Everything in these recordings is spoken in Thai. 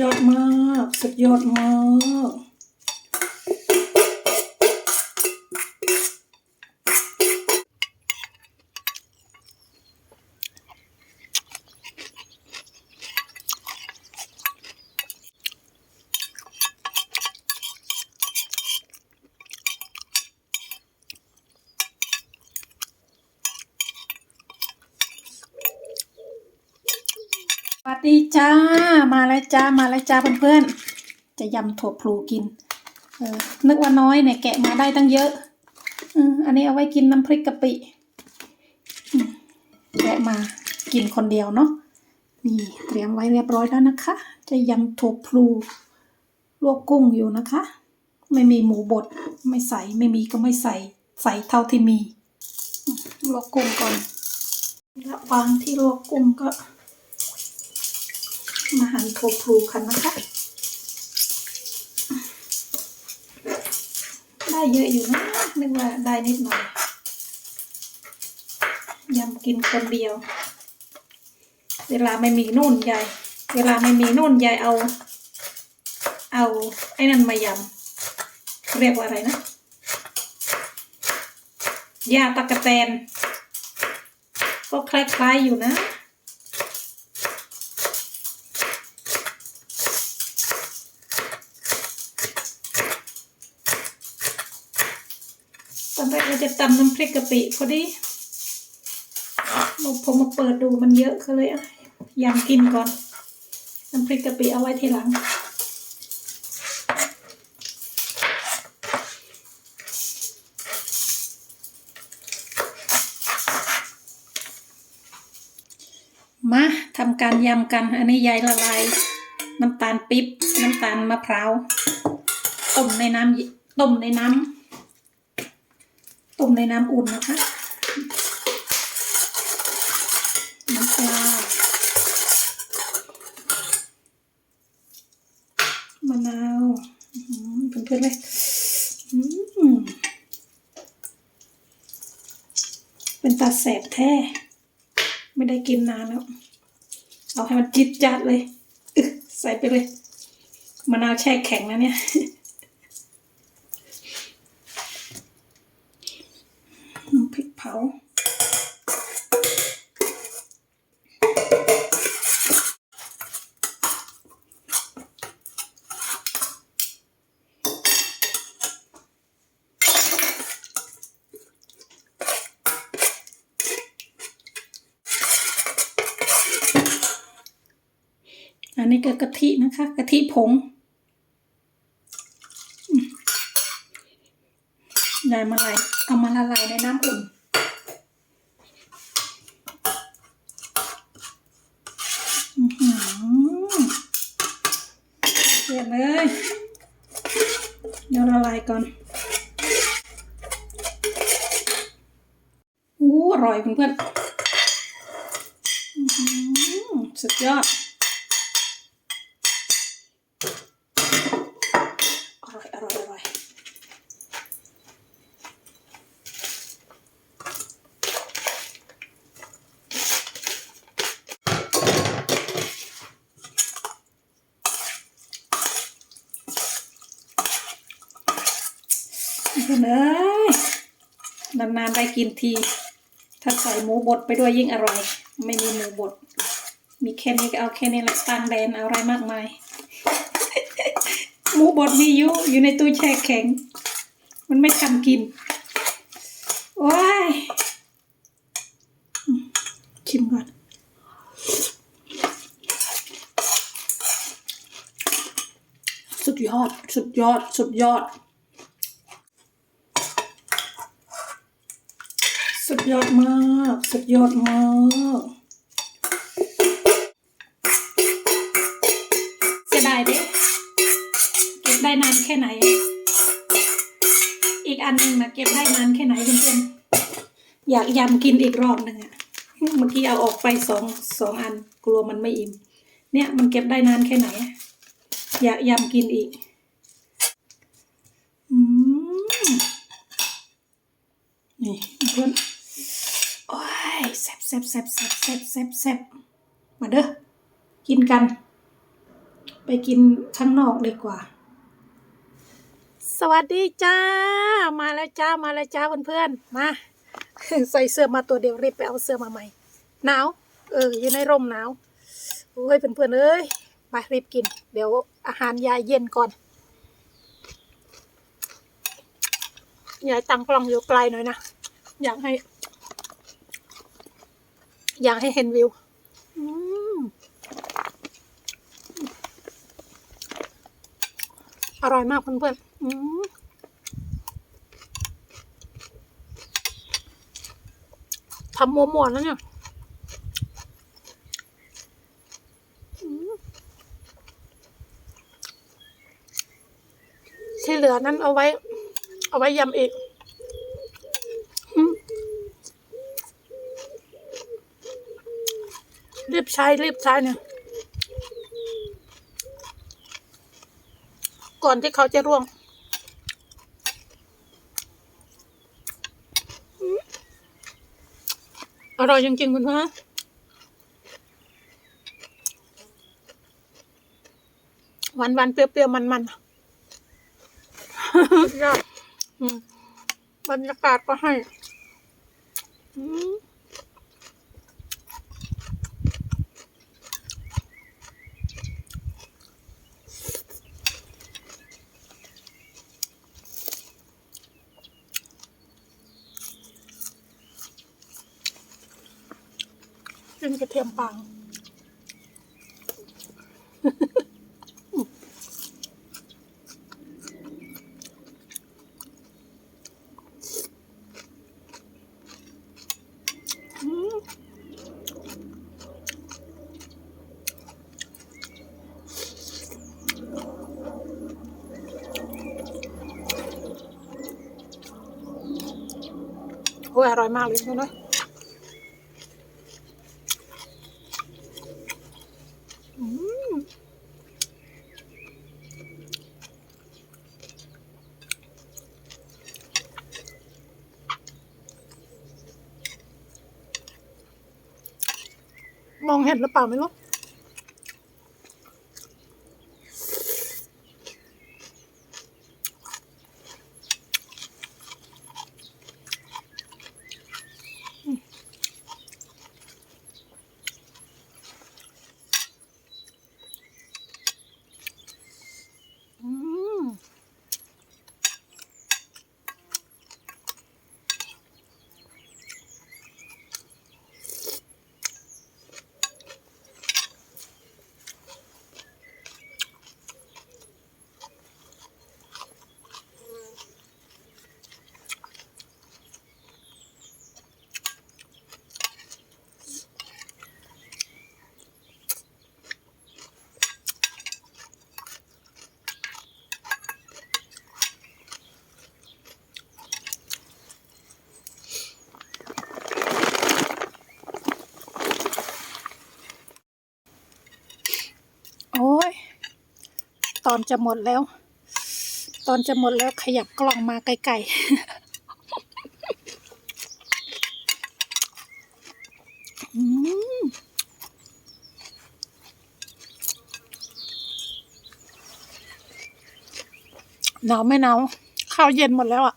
ยอดมาก สุดยอดมาก วัสดีจ้า มาแล้วจ้า มาแล้วจ้าเพื่อนๆ จะยำถั่วพลูกิน เออ นึกว่าน้อยเนี่ยแกะมาได้ตั้งเยอะ อืมอันนี้เอาไว้กินน้ำพริกกะปิ แกะมากินคนเดียวเนาะ นี่เตรียมไว้เรียบร้อยแล้วนะคะ จะยำถั่วพลูลวกกุ้งอยู่นะคะ ไม่มีหมูบด ไม่ใส่ ไม่มีก็ไม่ใส่ ใส่เท่าที่มี ลวกกุ้งก่อนระหวางที่ลวกกุ้งก็ มาหั่นถั่วพลูกันนะคะ ได้เยอะอยู่นะนึกว่าได้นิดหน่อยยำกินคนเดียว เวลาไม่มีนุ่นยายเวลาไม่มีนุ่นยายเอา เอาไอ้นั่นมายำเรียกว่าอะไรนะยาตะกะแตนก็คล้ายๆอยู่นะ ตอนแรกเราจะตำน้ำพริกกะปิพอดีพอมาเปิดดูมันเยอะก็เลยอะยำกินก่อน น้ำพริกกะปิเอาไว้ทีหลัง มาทำการยำกัน อันนี้ยายละลาย น้ำตาลปิ๊บ น้ำตาลมะพร้าว ต้มในน้ำต้มในน้ำ ต้มในน้ำอุ่นนะคะ น้ำปลามะนาวเพื่อนๆเลยเป็นตาแสบแท้ ไม่ได้กินนานแล้ว เอาให้มันจิตจัดเลย ใส่ไปเลยมะนาวแช่แข็งนะเนี่ย น้ำพริกเผา อันนี้ก็กะทินะคะกะทิผงยายมาลายเอามาละลายในน้ำอุ่นเดือดเลย เดี๋ยวละลายก่อนอู้อร่อยเพื่อนๆอื้อหือสุดยอด อร่อย อร่อย อร่อย เพื่อนเอ้ยนานๆได้กินที ถ้าใส่หมูบดไปด้วยยิ่งอร่อย ไม่มีหมูบด มีแค่นี้ก็เอาแค่นี้แหละตั้งแบนเอาอะไรมากมาย หมูบดมีอยู่อยู่ในตู้แช่แข็ง มันไม่ทันกินว้ายชิมก่อนสุดยอด สุดยอด สุดยอด ดยอดมาก สุดยอดมากเสียดายเด้เก็บได้นานแค่ไหน อีกอันหนึ่งนะเก็บได้นานแค่ไหนเพื่อนๆอยากยำกินอีกรอบหนึ่งอะเมื่อกี้เอาออกไปสองสองอันกลัวมันไม่อิ่ม เนี่ยมันเก็บได้นานแค่ไหน อยากยำกินอีกอืมนี่เพื่อน แซ่บแซ่บแซ่บแซ่บแซ่บแซ่บแซ่บมาเด้อ กินกัน ไปกินข้างนอกดีกว่า สวัสดีจ้า มาแล้วจ้า มาแล้วจ้าเพื่อนๆ มา ใส่เสื้อมาตัวเดียวรีบไปเอาเสื้อมาใหม่ หนาว เออ อยู่ในร่มหนาว โอ้ยเพื่อนๆเอ้ย ไปรีบกิน เดี๋ยวอาหารยายเย็นก่อนยายตั้งกล้องอยู่ไกลหน่อยนะ อยากให้ อยากให้เห็นวิวอร่อยมากเพื่อนๆอืมทำมัวๆแล้วเนี่ยที่เหลือนั้นเอาไว้ เอาไว้ยำอีกอืมรีบ ใช้รีบใช้เนี่ยก่อนที่เขาจะร่วงอืมอร่อยจริงๆคุณพ่อหวานหวานๆเปรี้ยวๆ มันๆยอดอืมบรรยากาศก็ให้ อืม กินกระเทียมปัง โอ้ยอร่อยมากเลยคุณนะอื มองเห็นหรือเปล่าไม่รู้ อืมโอ้ย ต อนจะหมดแล้ว ตอนจะหมดแล้วขยับกล่องมาไกลๆอืมหนาวไม่หนาวข้าวเย็นหมดแล้วอะ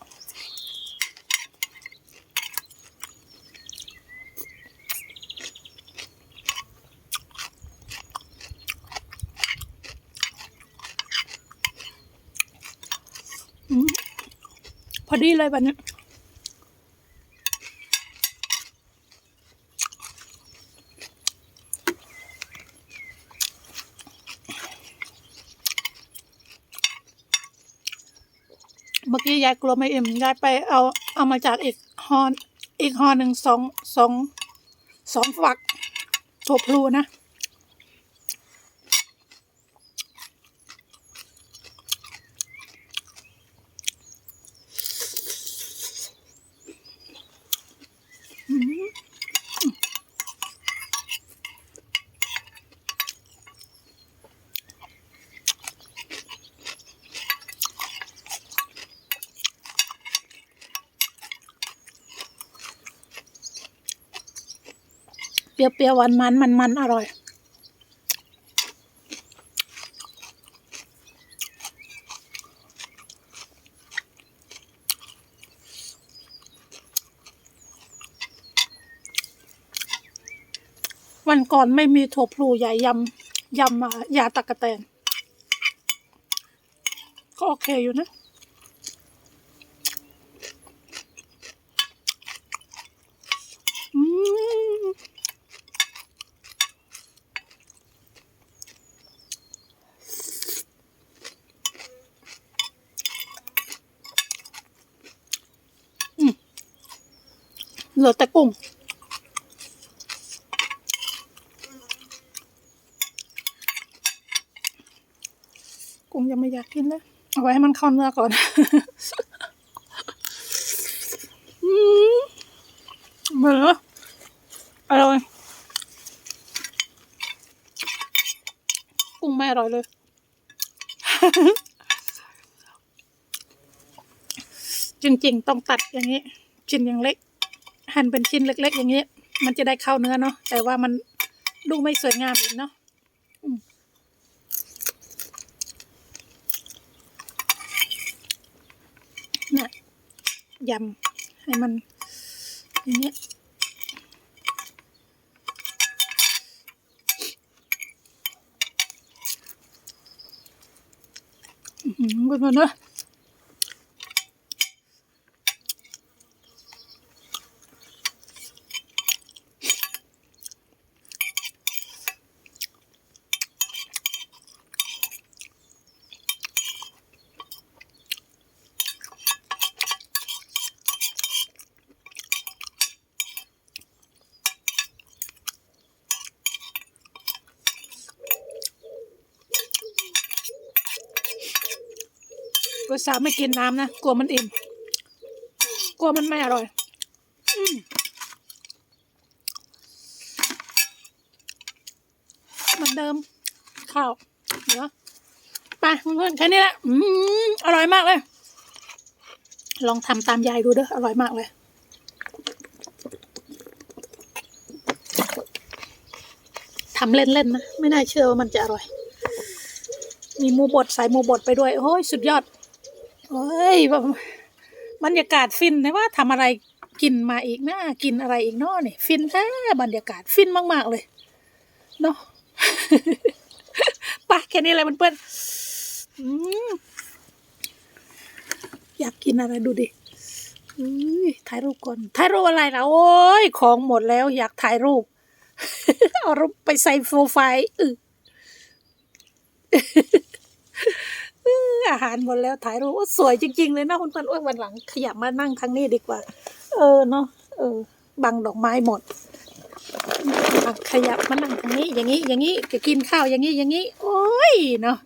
ดีเลยวันนี้เมื่อกี้ยายกลัวไม่อิ่มยายไปเอาเอามาจากอีกฮอนอีกฮอหนึ่งสองสองสองฝักถั่วพลูนะ เปรี้ยวๆหวานมันมันมันอร่อย วันก่อนไม่มีถั่วพลูใหญ่ยำยำยาตะกะแตน ก็โอเคอยู่นะ เหลือแต่กุ้งกุ้งยังไม่อยากกินเลยเอาไว้ให้มันเข้าเนื้อก่อนอืมเหมือนอร่อยกุ้งไม่อร่อยเลยจริงๆ ต้องตัดอย่างนี้ ชิ้นอย่างเล็ก หั่นเป็นชิ้นเล็ก ๆ อย่างนี้ มันจะได้เข้าเนื้อเนาะแต่ว่ามันดูไม่สวยงามอีกเนาะนี่ยยำให้มันอย่างเงี้ยอือหือเพื่อนเนอะ ภาษาไม่กินน้ำนะ กลัวมันอิ่ม กลัวมันไม่อร่อยอเหมือนเดิม ข้าวเนาะไปเพื่อนๆแค่นี้แหละ อืมอร่อยมากเลย ลองทำตามยายดูเด้อ อร่อยมากเลยทำเล่นๆนะ ไม่น่าเชื่อว่ามันจะอร่อย มีหมูบดใส่หมูบดไปด้วย โอ้ย สุดยอด โอ้ยแบบบรรยากาศฟินนะว่าทำอะไรกินมาอีกนะกินอะไรอีกเนาะนี่ฟินแท้บรรยากาศฟินมาก ๆ เลยเนาะไปแค่นี้เลยมันเพื่อนอยากกินอะไรดูดิถ่ายรูปก่อนถ่ายรูปอะไรล่ะโอ้ยของหมดแล้ว อยากถ่ายรูปเอารูปไปใส่โปรไฟล์อือ อาหารหมดแล้วถ่ายรูปโอ้สวยจริง ๆ เลยนะคุณพันโอ้ยวันหลัง ขยับมานั่งทางนี้ดีกว่า เออเนาะเออ บังดอกไม้หมดขยับมานั่งทางนี้ อย่างนี้อย่างนี้จะกินข้าวอย่างนี้อย่างนี้ โอ้ยเนาะ